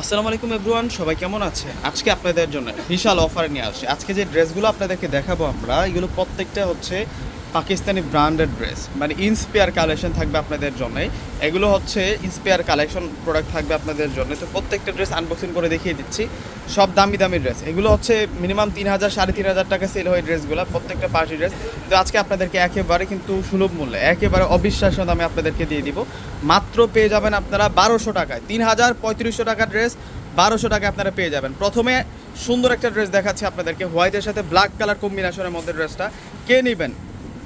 আসসালামু আলাইকুম এভরিওয়ান, সবাই কেমন আছে আজকে আপনাদের জন্য বিশাল অফার নিয়ে আসছে। আজকে যে ড্রেসগুলো আপনাদেরকে দেখাবো আমরা, এগুলো প্রত্যেকটা হচ্ছে পাকিস্তানি ব্র্যান্ডেড ড্রেস। মানে ইন্সপায়ার কালেকশন থাকবে আপনাদের জন্য এগুলো হচ্ছে ইন্সপায়ার কালেকশন প্রোডাক্ট থাকবে আপনাদের জন্য তো প্রত্যেকটা ড্রেস আনবক্সিং করে দেখিয়ে দিচ্ছি। সব দামি দামি ড্রেস। এগুলো হচ্ছে মিনিমাম তিন হাজার, সাড়ে তিন হাজার টাকা সেল হয় ড্রেসগুলো, প্রত্যেকটা পার্টি ড্রেস তো আজকে আপনাদেরকে একেবারে কিন্তু সুলভ মূল্যে, একেবারে অবিশ্বাস্য দামে আপনাদেরকে দিয়ে দিব। মাত্র পেয়ে যাবেন আপনারা বারোশো টাকায়। তিন হাজার পঁয়ত্রিশশো টাকার ড্রেস, বারোশো টাকা আপনারা পেয়ে যাবেন। প্রথমে সুন্দর একটা ড্রেস দেখাচ্ছি আপনাদেরকে। হোয়াইটের সাথে ব্ল্যাক কালার কম্বিনেশনের মধ্যে ড্রেসটা। কে নেবেন?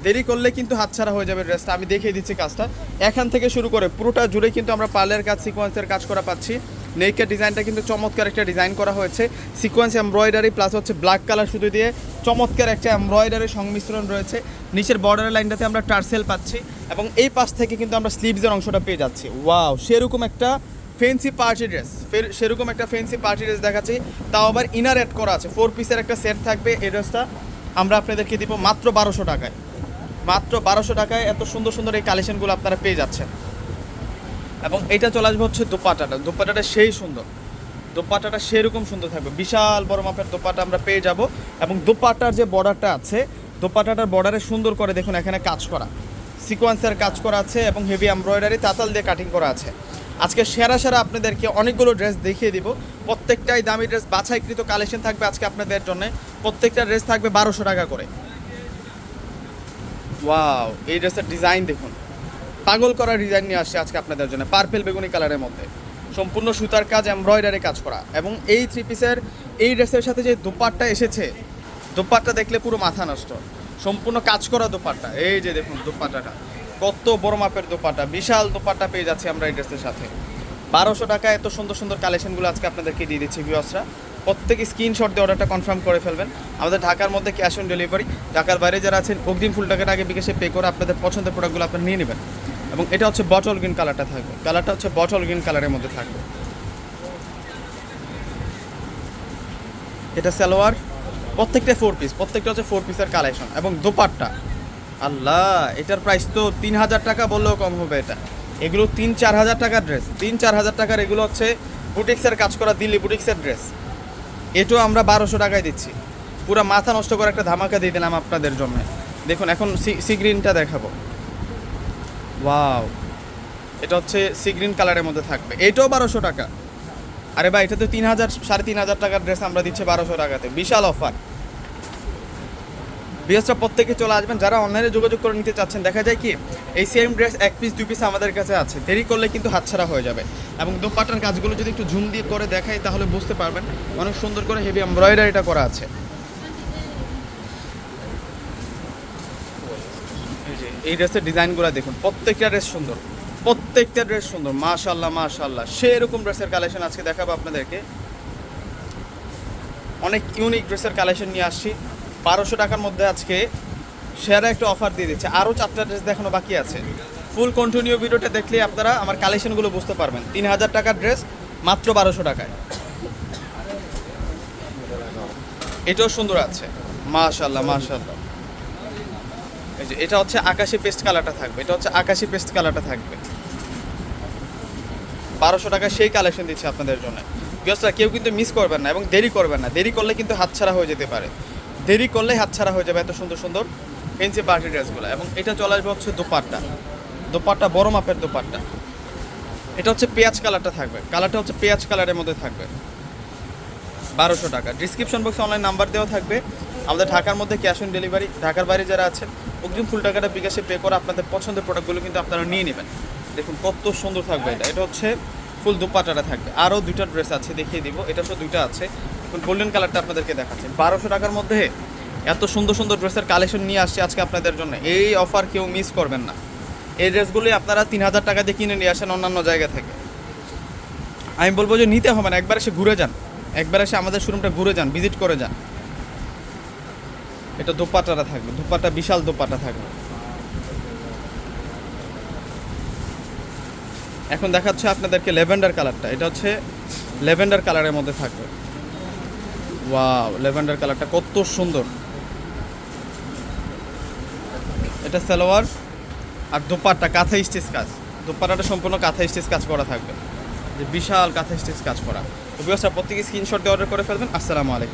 দেরি করলে কিন্তু হাতছাড়া হয়ে যাবে ড্রেসটা আমি দেখিয়ে দিচ্ছি কাজটা। এখান থেকে শুরু করে পুরোটা জুড়ে কিন্তু আমরা পার্লের কাজ সিকোয়েন্সের কাজ করা পাচ্ছি। নেকের ডিজাইনটা কিন্তু চমৎকার একটা ডিজাইন করা হয়েছে। সিকোয়েন্স এমব্রয়ডারি প্লাস হচ্ছে ব্ল্যাক কালার শুধু দিয়ে চমৎকার একটা এমব্রয়ডারি সংমিশ্রণ রয়েছে। নিচের বর্ডারের লাইনটাতে আমরা টার্সেল পাচ্ছি এবং এই পাশ থেকে কিন্তু আমরা স্লিভসের অংশটা পেয়ে যাচ্ছি। ওয়াও সেরকম একটা ফেন্সি পার্টি ড্রেস ফের সেরকম একটা ফেন্সি পার্টি ড্রেস দেখাচ্ছি। তাও আবার ইনার অ্যাড করা আছে। ফোর পিসের একটা সেট থাকবে এই ড্রেসটা আমরা আপনাদেরকে দিব মাত্র বারোশো টাকায়। মাত্র বারোশো টাকায় এত সুন্দর সুন্দর এই কালেকশনগুলো আপনারা পেয়ে যাচ্ছেন। এবং এটা চলে আসবে হচ্ছে দোপাটাটা। দোপাটাটা সেই সুন্দর। দোপাটাটা সেরকম সুন্দর থাকবে। বিশাল বড় মাপের দোপাটা আমরা পেয়ে যাব। এবং দোপাটার যে বর্ডারটা আছে, দোপাটাটার বর্ডারে সুন্দর করে দেখুন এখানে কাজ করা। সিকোয়েন্সের কাজ করা আছে এবং হেভি এমব্রয়ডারি, তাতাল দিয়ে কাটিং করা আছে। আজকে সেরা সেরা আপনাদেরকে অনেকগুলো ড্রেস দেখিয়ে দিব। প্রত্যেকটাই দামি ড্রেস, বাছাইকৃত কালেকশন থাকবে আজকে আপনাদের জন্য। প্রত্যেকটা ড্রেস থাকবে বারোশো টাকা করে। ওয়াও এই ড্রেসের ডিজাইন দেখুন। পাগল করা ডিজাইন নিয়ে আসছে আজকে আপনাদের জন্য পার্পেল বেগুনি কালারের মধ্যে। সম্পূর্ণ সুতার কাজ এমব্রয়ডারি কাজ করা। এবং এই থ্রি পিসের এই ড্রেসের সাথে যে দোপাট্টা এসেছে, দোপাট্টা দেখলে পুরো মাথা নষ্ট। সম্পূর্ণ কাজ করা দোপাট্টা। এই যে দেখুন দোপাট্টাটা। কত বড় মাপের দোপাট্টা। বিশাল দোপাট্টা পেয়ে যাচ্ছি আমরা এই ড্রেসের সাথে। বারোশো টাকা এত সুন্দর সুন্দর কালেকশনগুলো আজকে আপনাদেরকে দিয়ে দিচ্ছি ভিউয়ার্সরা প্রত্যেকে স্ক্রিনশট দিয়ে অর্ডারটা কনফার্ম করে ফেলবেন। আমাদের ঢাকার মধ্যে ক্যাশ অন ডেলিভারি ঢাকার বাইরে যারা আছেন, অগ্রিম ফুল টাকার আগে বিকাশে পে করে আপনাদের পছন্দের প্রোডাক্টগুলো আপনারা নিয়ে নেবেন। এবং এটা হচ্ছে বটল গ্রিন কালারটা থাকবে। কালারটা হচ্ছে বটল গ্রিন কালারের মধ্যে থাকবে। এটা সালোয়ার, প্রত্যেকটা ফোর পিস প্রত্যেকটা হচ্ছে ফোর পিসের কালেকশন এবং দোপাট্টা। আল্লাহ, এটার প্রাইস তো তিন হাজার টাকা বললেও কম হবে এটা। এগুলো তিন চার হাজার টাকার ড্রেস তিন চার হাজার টাকার এগুলো হচ্ছে বুটিক্সের কাজ করা দিল্লি বুটিক্সের ড্রেস এটাও আমরা বারোশো টাকায় দিচ্ছি। পুরো মাথা নষ্ট করে একটা ধামাকা দিয়ে দিলাম আপনাদের জন্য। দেখুন, এখন সি সি গ্রিনটা দেখাবো। ওয়াও। এটা হচ্ছে সি গ্রিন কালারের মধ্যে থাকবে। এটাও বারোশো টাকা। আরে ভাই, এটা তো তিন হাজার, সাড়ে তিন হাজার টাকার ড্রেস আমরা দিচ্ছি বারোশো টাকাতে। বিশাল অফার বিএসটা প্রত্যেকে চলে আসবেন। যারা অনলাইনে যোগাযোগ করে নিতে চাচ্ছেন, দেখা যায় কি, এই সেম ড্রেস এক পিস দুই পিস আমাদের কাছে আছে। দেরি করলে কিন্তু হাতছাড়া হয়ে যাবে। এবং দোপাট্টার কাজগুলো যদি একটু ঝুম দিয়ে করে দেখাই, তাহলে বুঝতে পারবেন অনেক সুন্দর করে হেভি এমব্রয়ডারিটা করা আছে। এই ড্রেসের ডিজাইনগুলো দেখুন, প্রত্যেকটা ড্রেস সুন্দর। প্রত্যেকটা ড্রেস সুন্দর। মাশাল্লাহ মাশাল্লাহ সেরকম ড্রেসের কালেকশন আজকে দেখাবো আপনাদেরকে। অনেক ইউনিক ড্রেসের কালেকশন নিয়ে আসছি। বারোশো টাকার মধ্যে আজকে সেরা একটা অফার দিয়ে দিচ্ছে। আরও চারটা ড্রেস দেখানো বাকি আছে। ফুল কন্টিনিউ ভিডিওটা দেখলে আপনারা আমার কালেকশনগুলো বুঝতে পারবেন। তিন হাজার টাকার ড্রেস মাত্র বারোশো টাকায়। এটাও সুন্দর আছে। মাশাল্লাহ মাশাল্লাহ এই যে, এটা হচ্ছে আকাশি পেস্ট কালারটা থাকবে। এটা হচ্ছে আকাশি পেস্ট কালারটা থাকবে। বারোশো টাকা সেই কালেকশন দিচ্ছে আপনাদের জন্য। বিয়সরা কেউ কিন্তু মিস করবেন না এবং দেরি করবেন না। দেরি করলে কিন্তু হাতছাড়া হয়ে যেতে পারে। দেরি করলে হাতছাড়া হয়ে যাবে এত সুন্দর সুন্দর ফেন্সি পার্টি ড্রেসগুলো। এবং এটা চলে আসবে হচ্ছে দোপাট্টা। দোপাট্টা, বড় মাপের দোপাট্টা। এটা হচ্ছে পেঁয়াজ কালারটা থাকবে। কালারটা হচ্ছে পেঁয়াজ কালারের মধ্যে থাকবে। বারোশো টাকা। ডিসক্রিপশন বক্সে অনলাইন নাম্বার দেওয়া থাকবে। আমাদের ঢাকার মধ্যে ক্যাশ অন ডেলিভারি ঢাকার বাইরে যারা আছেন, অগ্রিম ফুল টাকাটা বিকাশে পে করে আপনাদের পছন্দের প্রোডাক্টগুলো কিন্তু আপনারা নিয়ে নেবেন। দেখুন কত সুন্দর থাকবে এটা। এটা হচ্ছে ফুল দুপাটাটা থাকবে আরও দুইটা ড্রেস আছে, দেখিয়ে দিব। এটা তো দুইটা আছে। এখন গোল্ডেন কালারটা আপনাদেরকে দেখাচ্ছে। বারোশো টাকার মধ্যে এত সুন্দর সুন্দর ড্রেসের কালেকশন নিয়ে আসছে আজকে আপনাদের জন্য। এই অফার কেউ মিস করবেন না। এই ড্রেসগুলি আপনারা তিন হাজার টাকা দিয়ে কিনে নিয়ে আসেন অন্যান্য জায়গা থেকে। আমি বলব যে নিতে হবে না, একবার এসে ঘুরে যান। একবার এসে আমাদের শোরুমটা ঘুরে যান ভিজিট করে যান। এটা দোপাটাটা থাকবে, দোপাটা, বিশাল দোপাটা থাকবে। এখন দেখাচ্ছে আপনাদেরকে লেভেন্ডার কালারটা। এটা হচ্ছে লেভেন্ডার কালারের মধ্যে থাকবে। ওয়াও লেভেন্ডার কালারটা কত সুন্দর। এটা সালোয়ার আর দোপাট্টা, কাঁথা স্টিচ কাজ। দোপাট্টাটা সম্পূর্ণ কাঁথা স্টিচ কাজ করা থাকবে। যে বিশাল কাঁথা স্টিচ কাজ করা। তো বিয়সটা প্রত্যেকে স্ক্রিনশট দিয়ে অর্ডার করে ফেলবেন। আসসালামু আলাইকুম।